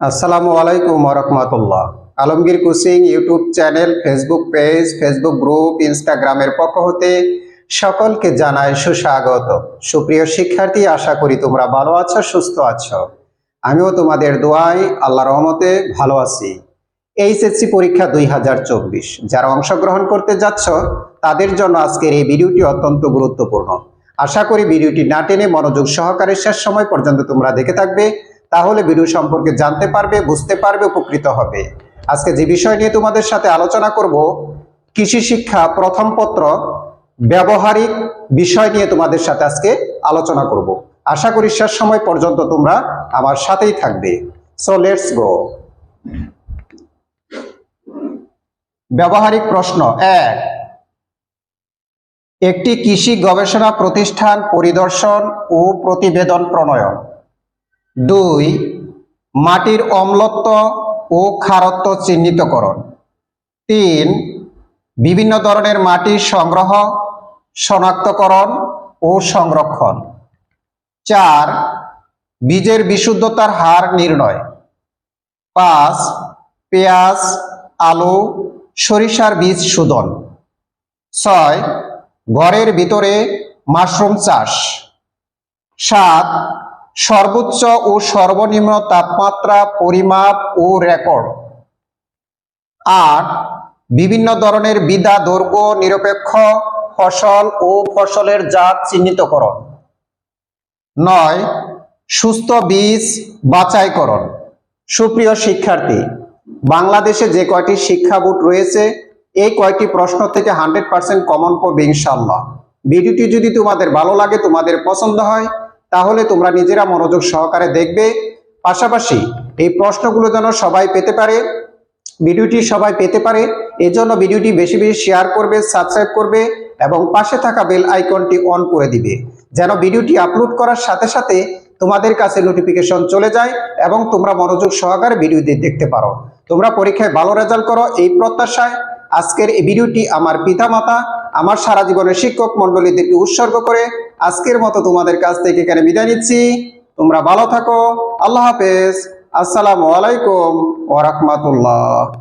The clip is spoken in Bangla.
আসসালামু আলাইকুম রহমতুল্লাহ। Alamgir কুসিং YouTube channel, Facebook page, Facebook group, ইনস্টাগ্রামের পক্ষ হতে সকলকে জানাই সুস্বাগত। সুপ্রিয় শিক্ষার্থী, আশা করি তোমরা ভালো আছো, সুস্থ আছো। আমিও তোমাদের দোয়াই আল্লাহ রহমতে ভালো আছি। এইচএসসি পরীক্ষা দুই হাজার চব্বিশ, যারা অংশগ্রহণ করতে যাচ্ছ, তাদের জন্য আজকের এই ভিডিওটি অত্যন্ত গুরুত্বপূর্ণ। আশা করি ভিডিওটি না টেনে মনোযোগ সহকারে শেষ সময় পর্যন্ত তোমরা দেখে থাকবে। তাহলে ভিডিও সম্পর্কে জানতে পারবে, বুঝতে পারবে, উপকৃত হবে। আজকে যে বিষয় নিয়ে তোমাদের সাথে আলোচনা করব, কৃষি শিক্ষা প্রথম পত্র, ব্যবহারিক বিষয় নিয়ে তোমাদের সাথে আজকে আলোচনা করব। আশা করি শেষ সময় পর্যন্ত তোমরা আমার সাথেই থাকবে। সো লেটস গো ব্যবহারিক প্রশ্ন, এক, একটি কৃষি গবেষণা প্রতিষ্ঠান পরিদর্শন ও প্রতিবেদন প্রণয়ন। দুই, মাটির অম্লত্ব ও ক্ষারত্ব চিহ্নিতকরণ। তিন, বিভিন্ন ধরনের মাটির সংগ্রহ, শনাক্তকরণ ও সংরক্ষণ। চার, বীজের বিশুদ্ধতার হার নির্ণয়। পাঁচ, পেঁয়াজ, আলু, সরিষার বীজ শোধন। ছয়, ঘরের ভিতরে মাশরুম চাষ। সাত সর্বোচ্চ ও সর্বনিম্ন তাপমাত্রা, পরিমাপ ও রেকর্ড। আট বিভিন্ন ধরনের বিধা, দৈর্ঘ্য, নিরপেক্ষ ফসল ও ফসলের জাত চিহ্নিতকরণ। নয়, সুস্থ বীজ বাছাইকরণ। সুপ্রিয় শিক্ষার্থী, বাংলাদেশে যে কয়টি শিক্ষা বোর্ড রয়েছে, এই কয়টি প্রশ্ন থেকে হান্ড্রেড পার্সেন্ট কমন পড়বে ইনশাল্লাহ ভিডিওটি যদি তোমাদের ভালো লাগে, তোমাদের পছন্দ হয় তাহলে তোমরা নিজেরা মনোযোগ সহকারে দেখবে। পাশাপাশি এই প্রশ্নগুলো যেন সবাই পেতে পারে, ভিডিওটি সবাই পেতে পারে, এজন্য ভিডিওটি বেশি বেশি শেয়ার করবে সাবস্ক্রাইব করবে এবং পাশে থাকা বেল আইকনটি অন করে দিবে, যেন ভিডিওটি আপলোড করার সাথে সাথে তোমাদের কাছে নোটিফিকেশন চলে যায় এবং তোমরা মনোযোগ সহকারে ভিডিওটি দেখতে পারো। তোমরা পরীক্ষায় ভালো রেজাল্ট করো এই প্রত্যাশায়। আজকের এই ভিডিওটি আমার পিতামাতা, আমার সারা জীবনের শিক্ষক মন্ডলীদেরকে উৎসর্গ করে আজকের মতো তোমাদের কাছ থেকে এখানে বিদায় নিচ্ছি। তোমরা ভালো থাকো। আল্লাহ হাফেজ। আসসালামু আলাইকুম ওয়া রাহমাতুল্লাহ।